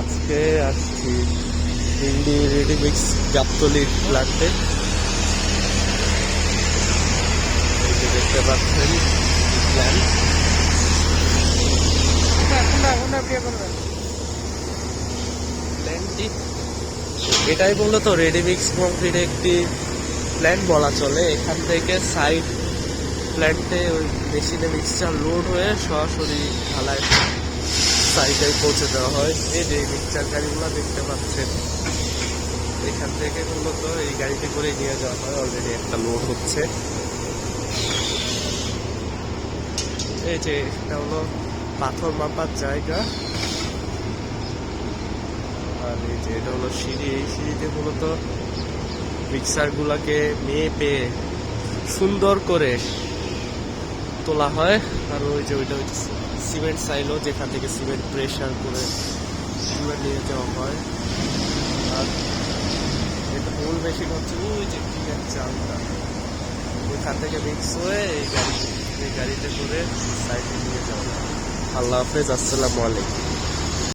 আজকে আসছি ইন্ডি রেডিমিক্স গাবতলির প্ল্যান্টে এই দেখতে পাচ্ছেন প্ল্যান্ট প্ল্যান্টটি এটাই মূলত রেডিমিক্স কংক্রিট একটি প্ল্যান্ট বলা চলে। এখান থেকে সাইড প্ল্যান্টে ওই মেশিনে মিক্সচার লোড হয়ে সরাসরি ঢালাই সাইডে পৌঁছে দেওয়া হয়। এই যে মিক্সচার গাড়িগুলো দেখতে পাচ্ছেন, এখান থেকে মূলত এই গাড়িতে করে নিয়ে যাওয়া হয়। অলরেডি একটা লোড হচ্ছে। এই যে এটা হলো পাথর মাপার জায়গা। আর এই যে এটা হলো সিঁড়ি। এই সিঁড়িতে মূলত মিক্সার গুলাকে মেপে, সুন্দর করে তোলা হয়। আর ওই যে ওইটা হচ্ছে সিমেন্ট সাইলো যেখান থেকে সিমেন্ট প্রেশার করে সিমেন্ট নিয়ে যাওয়া হয়। আর এটা মূল মেশিন হচ্ছে ওই যে টিনের চালটা। ওইখান থেকে মিক্স হয়ে এই গাড়ি এই গাড়িতে করে সাইডে নিয়ে যাওয়া হয়। আল্লাহ হাফেজ, আসসালামু আলাইকুম।